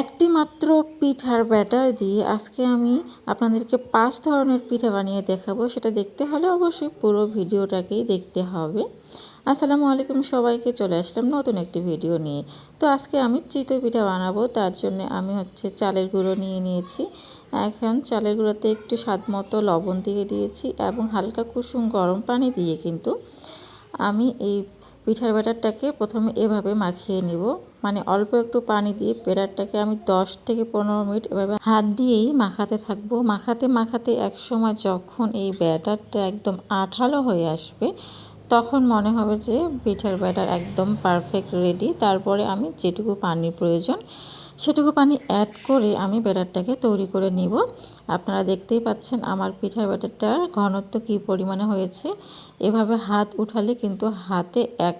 একটি মাত্র পিঠার ব্যাটার দিয়ে আজকে আমি আপনাদেরকে পাঁচ ধরনের পিঠা বানিয়ে দেখাবো। সেটা দেখতে হলে অবশ্যই পুরো ভিডিওটাকেই দেখতে হবে। আসসালামু আলাইকুম সবাইকে, চলে আসলাম নতুন একটি ভিডিও নিয়ে। তো আজকে আমি চিতই পিঠা বানাবো, তার জন্য আমি হচ্ছে চালের গুঁড়ো নিয়ে নিয়েছি। এখন চালের গুঁড়োতে একটু স্বাদ মতো লবণ দিয়ে দিয়েছি এবং হালকা কুসুম গরম পানি দিয়ে কিন্তু আমি এই পিঠার ব্যাটারটাকে প্রথমে এভাবে মাখিয়ে নিব। মানে অল্প একটু পানি দিয়ে পেড়ারটাকে আমি 10 থেকে পনেরো মিনিট এভাবে হাত দিয়েই মাখাতে থাকব। মাখাতে মাখাতে এক সময় যখন এই ব্যাটারটা একদম আঠালো হয়ে আসবে, তখন মনে হবে যে পিঠার ব্যাটার একদম পারফেক্ট রেডি তারপরে আমি যেটুকু পানির প্রয়োজন সেটুকু পানি অ্যাড করে আমি ব্যাটারটাকে তৈরি করে নিব। আপনারা দেখতেই পাচ্ছেন আমার পিঠার ব্যাটারটার ঘনত্ব কী পরিমাণে হয়েছে। এভাবে হাত উঠালে কিন্তু হাতে এক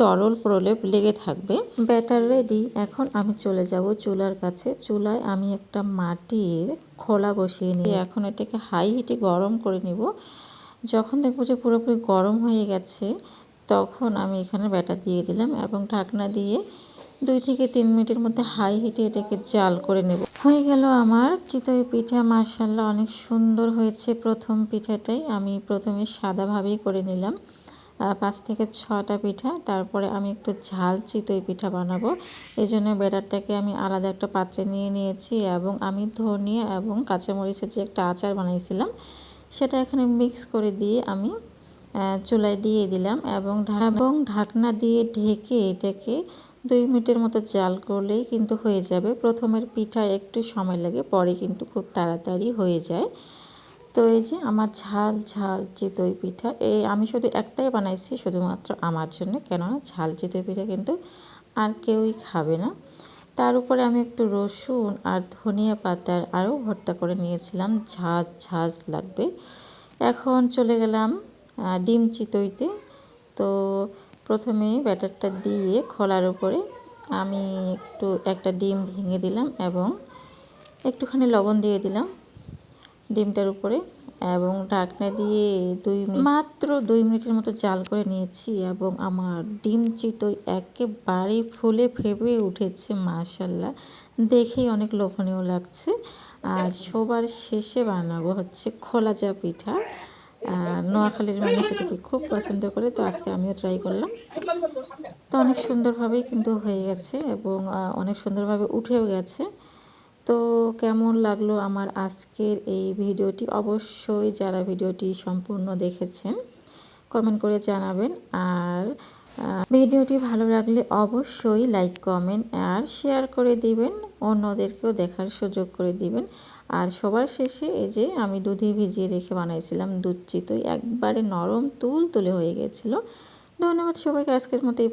তরল প্রলেপ লেগে থাকবে। ব্যাটার রেডি এখন আমি চলে যাব চুলার কাছে। চুলায় আমি একটা মাটির খোলা বসিয়ে নিই এখন এটাকে হাই হিটে গরম করে নিব। যখন দেখব যে পুরোপুরি গরম হয়ে গেছে তখন আমি এখানে ব্যাটার দিয়ে দিলাম এবং ঢাকনা দিয়ে দুই থেকে তিন মিনিটের মধ্যে হাই হিটে এটাকে জাল করে নেব। হয়ে গেল আমার চিতই পিঠা মার্শাল্লাহ অনেক সুন্দর হয়েছে প্রথম পিঠাটাই। আমি প্রথমে সাদাভাবেই করে নিলাম। পাঁচ থেকে ছটা পিঠা, তারপরে আমি একটু ঝাল চিতই পিঠা বানাবো। এই জন্য ব্যাটারটাকে আমি আলাদা একটা পাত্রে নিয়ে নিয়েছি এবং আমি ধনিয়া এবং কাঁচামরিচের যে একটা আচার বানাইছিলাম, সেটা এখানে মিক্স করে দিয়ে আমি চুলায় দিয়ে দিলাম এবং এবং ঢাকনা দিয়ে ঢেকে এটাকে দুই মিনিটের মতো জাল করলেই কিন্তু হয়ে যাবে। প্রথমের পিঠা একটু সময় লাগে, পরে কিন্তু খুব তাড়াতাড়ি হয়ে যায়। তো এই যে আমার ঝাল ঝাল চিতই পিঠা, এই আমি শুধু একটাই বানাইছি শুধুমাত্র আমার জন্য, কেননা ঝাল চিতই পিঠা কিন্তু আর কেউই খাবে না। তার উপরে আমি একটু রসুন আর ধনিয়া পাতার আরও ভর্তা করে নিয়েছিলাম ঝাঁজ ঝাঁজ লাগবে। এখন চলে গেলাম ডিম চিতইতে। তো প্রথমে ব্যাটারটা দিয়ে খোলার উপরে আমি একটু একটা ডিম ভেঙে দিলাম এবং একটুখানি লবণ দিয়ে দিলাম ডিমটার উপরে এবং ঢাকনা দিয়ে দুই মাত্র দুই মিনিটের মতো জাল করে নিয়েছি এবং আমার ডিম চিতই একেবারেই ফুলে ফেপে উঠেছে মাশাল্লাহ দেখেই অনেক লোভনীয় লাগছে। আর সবার শেষে বানাবো হচ্ছে খোলা যা পিঠা। নোয়াখালীর মানুষ এটাকে খুব পছন্দ করে, তো আজকে আমিও ট্রাই করলাম। তো অনেক সুন্দরভাবেই কিন্তু হয়ে গেছে এবং অনেক সুন্দরভাবে উঠেও গেছে। তো কেমন লাগল আমার আজকের এই ভিডিওটি? অবশ্যই যারা ভিডিওটি সম্পূর্ণ দেখেছেন কমেন্ট করে জানাবেন। আর ভিডিওটি ভালো লাগলে অবশ্যই লাইক কমেন্ট আর শেয়ার করে দিবেন। অন্যদেরকেও দেখার সুযোগ করে দিবেন। আর সবার শেষে এই যে আমি দুধে ভিজিয়ে রেখে বানাইছিলাম দুধ চিতই। একবারে নরম তুল তুলে হয়ে গেছিল। ধন্যবাদ সবাইকে, আজকের মতো এই